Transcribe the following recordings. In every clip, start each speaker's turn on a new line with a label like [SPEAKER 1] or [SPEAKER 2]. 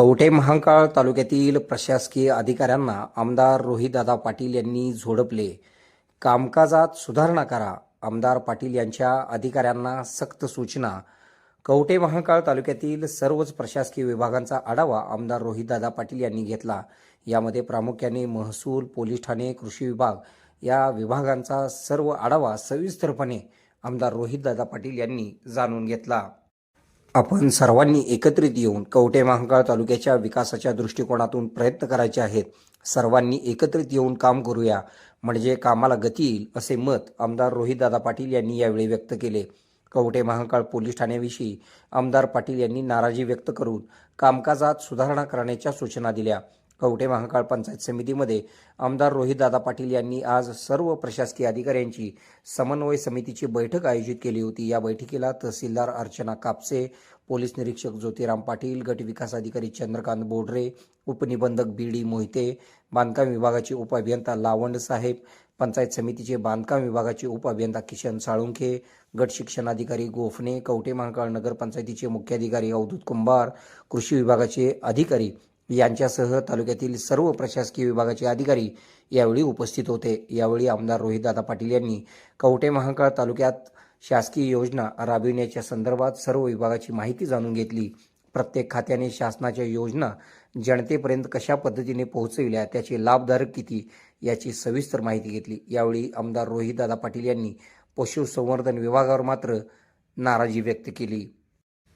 [SPEAKER 1] कवठे महांकाळ तालुक्यातील प्रशासकीय अधिकाऱ्यांना आमदार रोहितदादा पाटील यांनी झोडपले. कामकाजात सुधारणा करा आमदार पाटील यांच्या अधिकाऱ्यांना सक्त सूचना. कवठे महांकाळ तालुक्यातील सर्वच प्रशासकीय विभागांचा आढावा आमदार रोहितदादा पाटील यांनी घेतला. यामध्ये प्रामुख्याने महसूल पोलीस ठाणे कृषी विभाग या विभागांचा सर्व आढावा सविस्तरपणे आमदार रोहितदादा पाटील यांनी जाणून घेतला. आपण सर्वांनी एकत्रित येऊन कवटे महांकाळ तालुक्याच्या विकासाच्या दृष्टिकोनातून प्रयत्न करायचे आहेत. सर्वांनी एकत्रित येऊन काम करूया. म्हणजे कामाला गती येईल असे मत आमदार रोहितदादा पाटील यांनी यावेळी व्यक्त केले. कवटे महांकाळ पोलीस ठाण्याविषयी आमदार पाटील यांनी नाराजी व्यक्त करून कामकाजात सुधारणा करण्याच्या सूचना दिल्या. कवठे महाकाळ पंचायत समितीमध्ये आमदार रोहितदादा पाटील यांनी आज सर्व प्रशासकीय अधिकाऱ्यांची समन्वय समितीची बैठक आयोजित केली होती. या बैठकीला तहसीलदार अर्चना कापसे पोलीस निरीक्षक ज्योतिराम पाटील गट विकास अधिकारी चंद्रकांत बोडरे उपनिबंधक बी डी मोहिते बांधकाम विभागाचे उपअभियंता लावंड साहेब पंचायत समितीचे बांधकाम विभागाचे उपअभियंता किशन साळुंखे गट शिक्षणाधिकारी गोफणे कवटे महाकाळ नगरपंचायतीचे मुख्याधिकारी अवधूत कुंभार कृषी विभागाचे अधिकारी यांच्यासह तालुक्यातील सर्व प्रशासकीय विभागाचे अधिकारी यावेळी उपस्थित होते. यावेळी आमदार रोहितदादा पाटील यांनी कवटे महाकाळ तालुक्यात शासकीय योजना राबविण्याच्या संदर्भात सर्व विभागाची माहिती जाणून घेतली. प्रत्येक खात्याने शासनाच्या योजना जनतेपर्यंत कशा पद्धतीने पोहोचविल्या त्याचे लाभधारक किती याची सविस्तर माहिती घेतली. यावेळी आमदार रोहितदादा पाटील यांनी पशुसंवर्धन विभागावर मात्र नाराजी व्यक्त केली.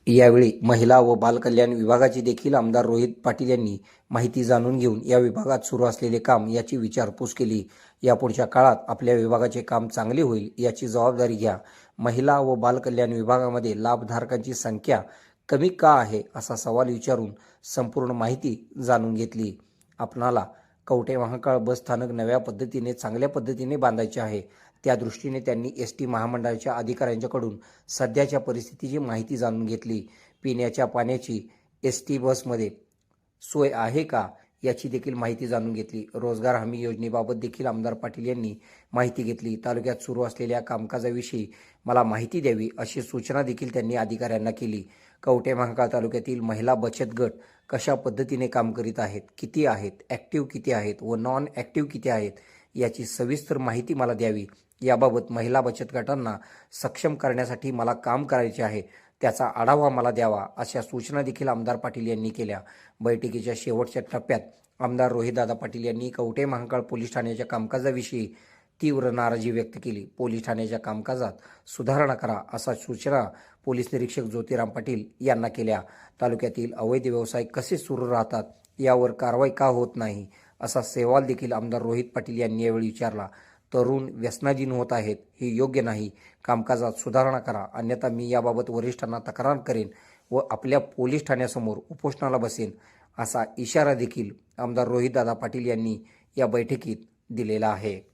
[SPEAKER 1] यावेळी महिला व बालकल्याण विभागाची देखील आमदार रोहित पाटील यांनी माहिती जाणून घेऊन या विभागात सुरू असलेले काम याची विचारपूस केली. यापुढच्या काळात आपल्या विभागाचे काम चांगले होईल याची जबाबदारी घ्या. महिला व बालकल्याण विभागामध्ये लाभधारकांची संख्या कमी का आहे असा सवाल विचारून संपूर्ण माहिती जाणून घेतली. आपणाला कवठे महाकाळ बस स्थानक नव्या पद्धतीने चांगल्या पद्धतीने बांधायचे आहे. त्या दृष्टीने त्यांनी एस टी महामंडळाच्या अधिकाऱ्यांच्याकडून सध्याच्या परिस्थितीची माहिती जाणून घेतली. पिण्याच्या पाण्याची एस टी बसमध्ये सोय आहे का याची देखील माहिती जाणून घेतली. रोजगार हमी योजनेबाबत देखील आमदार पाटील यांनी माहिती घेतली. तालुक्यात सुरू असलेल्या कामकाजाविषयी मला माहिती द्यावी अशी सूचना देखील त्यांनी अधिकाऱ्यांना केली. कवठे महाकाळ तालुक्यातील महिला बचत गट कशा पद्धतीने काम करीत आहेत किती आहेत ॲक्टिव्ह किती आहेत व नॉन ॲक्टिव्ह किती आहेत याची सविस्तर माहिती मला द्यावी. याबाबत महिला बचत गटांना सक्षम करण्यासाठी मला काम करायचे आहे त्याचा आढावा मला द्यावा अशा सूचना देखील आमदार पाटील यांनी केल्या. बैठकीच्या शेवटच्या टप्प्यात आमदार रोहितदादा पाटील यांनी कवटे महांकाळ पोलीस ठाण्याच्या कामकाजाविषयी तीव्र नाराजी व्यक्त केली. पोलीस ठाण्याच्या कामकाजात सुधारणा करा असा सूचना पोलीस निरीक्षक ज्योतिराम पाटील यांना केल्या. तालुक्यातील अवैध व्यवसाय कसे सुरू राहतात यावर कारवाई का होत नाही असा सेवाल देखील आमदार रोहित पाटील यांनी यावेळी विचारला. तरुण व्यसनाधीन होत आहेत हे योग्य नाही. कामकाजात सुधारणा करा अन्यथा मी याबाबत वरिष्ठांना तक्रार करेन व आपल्या पोलीस ठाण्यासमोर उपोषणाला बसेन असा इशारा देखील आमदार रोहितदादा पाटील यांनी या बैठकीत दिलेला आहे.